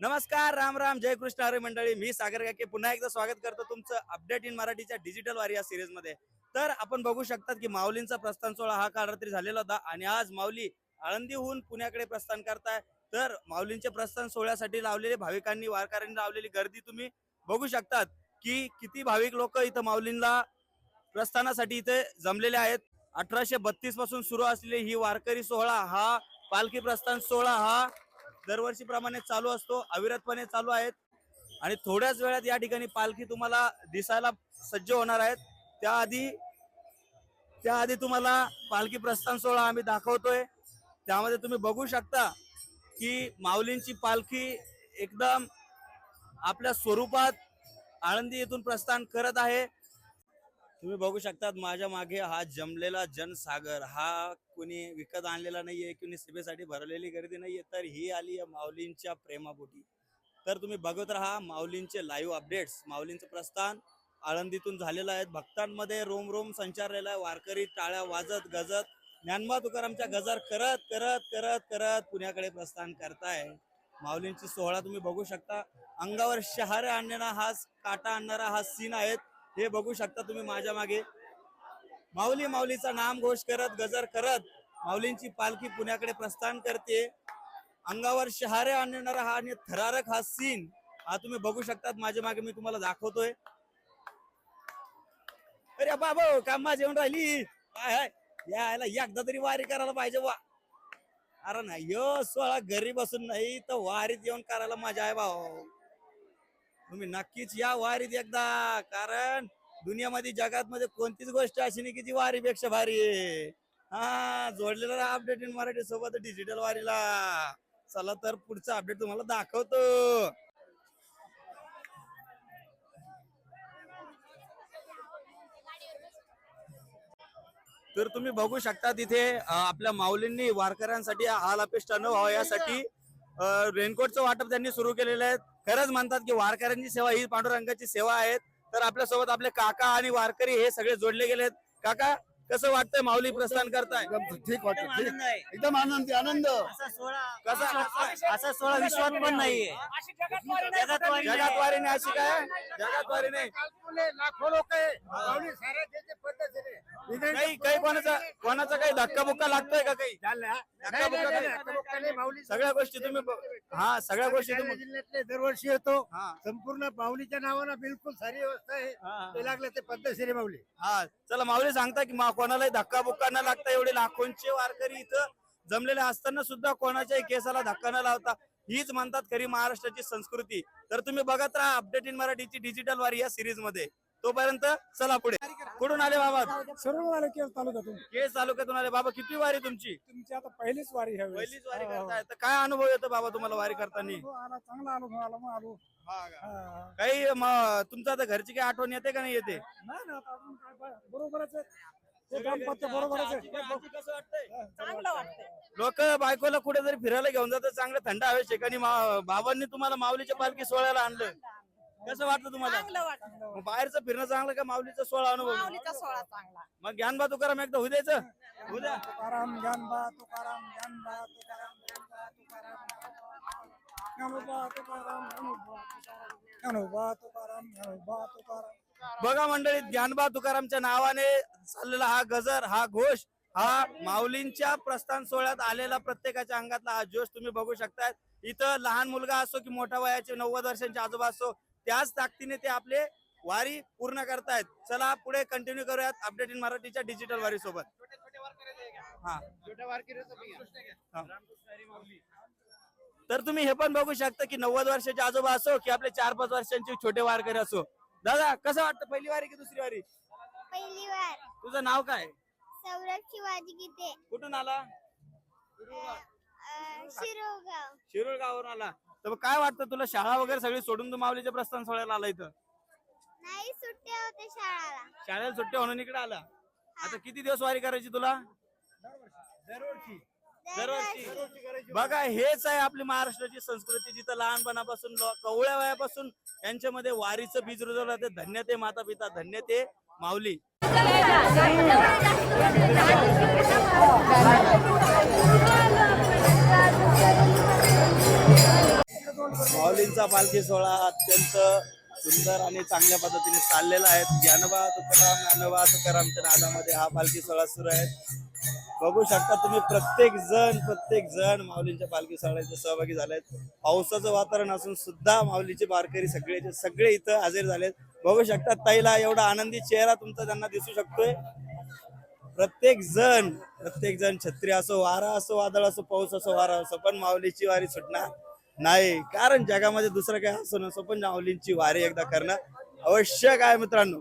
नमस्कार राम राम जय कृष्ण हरे मंडळी. मी सागर काके. पुन्हा एकदा स्वागत करतो तुमचं अपडेट इन मराठीच्या डिजिटल वारी या सिरीजमध्ये. तर आपण बघू शकतात की माऊलींचा प्रस्थान सोहळा हा काल रात्री झालेला होता आणि आज माऊली आळंदीहून पुण्याकडे प्रस्थान करताय. तर माऊलींच्या प्रस्थान सोहळ्यासाठी लावलेले भाविकांनी वारकऱ्यांनी लावलेली गर्दी तुम्ही बघू शकतात की किती भाविक लोक इथं माऊलींना प्रस्थानासाठी इथे जमलेले आहेत. अठराशे बत्तीसपासून सुरू असलेली ही वारकरी सोहळा हा पालखी प्रस्थान सोहळा हा दरवर्षीप्रमाणे चालू असतो अविरतपणे चालू आहेत. आणि थोड्याच वेळात या ठिकाणी पालखी तुम्हाला दिसायला सज्ज होणार आहेत. त्याआधी त्याआधी तुम्हाला पालखी प्रस्थान सोहळा आम्ही दाखवतोय. त्यामध्ये तुम्ही बघू शकता की माऊलींची पालखी एकदम आपल्या स्वरूपात आळंदी येथून प्रस्थान करत आहे. तुम्ही बघू शकतात माझ्या मागे हा जमलेला जनसागर. हा कुणी विकत आणलेला नाहीये कुणी सभेसाठी भरलेली गर्दी नाहीये तर ही आली आहे माऊलींच्या प्रेमापोटी. तर तुम्ही बघत राहा माऊलींचे लाईव्ह अपडेट्स माऊलींचं प्रस्थान आळंदीतून झालेलं आहे. भक्तांमध्ये रोम रोम संचारलेला आहे. वारकरी टाळ्या वाजत गजत ज्ञानबा तुकारामच्या गजर करत करत करत करत पुण्याकडे प्रस्थान करताय. माऊलींची सोहळा तुम्ही बघू शकता. अंगावर शहारे आणणारा हा काटा आणणारा हा सीन आहेत. हे बघू शकता तुम्ही माझ्या मागे. माऊली माऊलीचा नाम घोष करत गजर करत माऊलींची पालखी पुण्याकडे प्रस्थान करते. अंगावर शहारे आणणारा हा आणि थरारक हा सीन हा तुम्ही बघू शकतात. माझ्या मागे मी तुम्हाला दाखवतोय. अरे बाबा कामा जेवण राहिली? काय हाय. यायला एकदा तरी वारी करायला पाहिजे वा अरे नाही सोळा घरी बसून नाही तर वारीत येऊन करायला मजा आहे भाऊ. तुम्ही नक्कीच या वारीत एकदा कारण दुनियामध्ये जगात मध्ये कोणतीच गोष्ट अशी नाही की जी वारीपेक्षा भारी आहे. हा जोडलेला अपडेट इन मराठी सोबत डिजिटल वारीला. चला तर पुढचा अपडेट तुम्हाला दाखवतो. तर तुम्ही बघू शकता तिथे आपल्या माऊलींनी वारकऱ्यांसाठी हाल अपेष्टा न व्हावा यासाठी रेनकोटचं वाटप त्यांनी सुरू केलेलं आहे. खरंच म्हणतात की वारकऱ्यांची सेवा ही पांडुरंगाची सेवा आहे तर आपल्यासोबत आपले काका आणि वारकरी हे सगळे जोडले गेलेत. काका कसं वाटतंय माऊली प्रस्थान करताय? एकदम ठीक वाटत एकदम ठीक. आनंद आनंदी आनंद. असा सोहळा कसा? असा सोहळा विश्वात पण नाहीये. जगात वारी नाही. जगात वारी नाही अशी काय? जगात वारी नाही. लाखो लोक काही काही कोणाचा कोणाचा काही धक्का बुक्का लागतोय का काही? सगळ्या गोष्टी तुम्ही ब- हा सगळ्या गोष्टी तुम्ही जिल्ह्यातले दरवर्षी येतो. हा. संपूर्ण माऊलीच्या नावानं बिलकुल सारी व्यवस्था आहे. ते लागलं ते पद्धतशीर आहे माऊली. हा चला माऊली सांगता की मा- कोणालाही धक्का बुक्का न लागता एवढे लाखोंचे वारकरी इथं जमलेले असताना सुद्धा कोणाच्याही केसाला धक्का न लावता हीच म्हणतात खरी महाराष्ट्राची संस्कृती. तर तुम्ही बघत राहा अपडेट इन मराठीची डिजिटल वारी या सिरीजमध्ये. तोपर्यंत चला पुढे. कुठून आले बाबा? सर्व आलं केस तालुक्यातून. केस तालुक्यातून आले. बाबा किती वारी तुमची? तुमची आता पहिलीच वारी ह्या वेळेस. पहिलीच वारी हा, हा. करताय. तर काय अनुभव येतो बाबा तुम्हाला वारी करताना? आला चांगला अनुभव आला मग आलो. हा. काही म- तुमचं आता घरची काही आठवण येते का नाही येते? नाही ना आता अजून काय बा- बरोबरच आहे. ते दाम्पत्य बरोबरच आहे. चांगलं वाटतंय. लोक बायकोला कुठेतरी फिरायला घेऊन जातात. चांगलं थंड हवे ठिकाणी मा- बाबांनी तुम्हाला माऊलीच्या पालखी सोहळ्याला आणलं. कसं वाटतं तुम्हाला? चांगलं वाटतं मग बाहेरचं फिरणं चांगलं का माऊलीचा सोहळा अनुभव? माऊलीचा सोहळा चांगला. मग ज्ञानबा तुकाराम एकदा होऊ द्यायचं? होऊ द्या. तुकाराम ज्ञानबा तुकाराम ज्ञानबा तुकाराम ज्ञानबा तुकाराम ज्ञानोबा तुकाराम ज्ञानोबा तुकाराम ज्ञानोबा तुकाराम ज्ञानोबा तुकाराम बघा मंडळी ज्ञानबा तुकारामच्या नावाने चाललेला हा गजर हा घोष हा माऊलींच्या प्रस्थान सोहळ्यात आलेला प्रत्येकाच्या अंगातला हा जोश तुम्ही बघू शकताय. इथं लहान मुलगा असो की मोठ्या वयाचे नव्वद वर्षांचे आजोबा असो त्याच ताकदीने ते आपले वारी पूर्ण करतायत. चला पुढे कंटिन्यू करूयात अपडेट इन मराठीच्या डिजिटल वारी सोबत हा. तर तुम्ही हे पण बघू शकता की नव्वद वर्षाचे आजोबा असो की आपले चार पाच वर्षांचे छोटे वारकरी असो. दादा कसं वाटतं पहिली वारी की दुसरी वारी? पहिली वार. तुझं नाव काय? सौरभ शिवाजी गीते. कुठून आला? अं, शिरोगाव शिरूर गावावरून आला. तर मग काय वाटतं तुला? शाळा वगैरे सगळी सोडून तू माऊलीच्या प्रस्थान सोहळ्याला आला इथं? नाही सुट्ट्या होते शाळाला. शाळेला सुट्टी म्हणून इकडे आला. आता किती दिवस वारी करायची तुला? दरवर्षी. दरवर्षी. बघा हेच आहे आपली महाराष्ट्राची संस्कृती. जिथं लहानपणापासून कवळ्या वयापासून यांच्यामध्ये वारीचं बीज रुजवलं जाते. धन्य ते माता पिता धन्य ते माऊली. माऊलींचा पालखी सोहळा अत्यंत सुंदर आणि चांगल्या पद्धतीने चाललेला आहे. ज्ञानोबा तुकाराम ज्ञानोबा तुकारामच्या नादामध्ये हा पालखी सोहळा सुरू आहे. बघू शकता तुम्ही प्रत्येक जण प्रत्येक जण माऊलींच्या पालखी सोहळ्याचे सहभागी झालेत. पावसाचं वातावरण असून सुद्धा माऊलीचे बारकरी सगळे सगळे इथं हजेर झालेत. बघू शकता ताईला एवढा आनंदी चेहरा तुमचा त्यांना दिसू शकतोय. प्रत्येक जण प्रत्येक जण छत्री असो वारा असो वादळ असो पाऊस असो वारा असो पण माऊलीची वारी सुटणार. नाही. कारण जगामध्ये दुसरं काय असो नसो पण माऊलींची वारी एकदा करणं आवश्यक आहे मित्रांनो?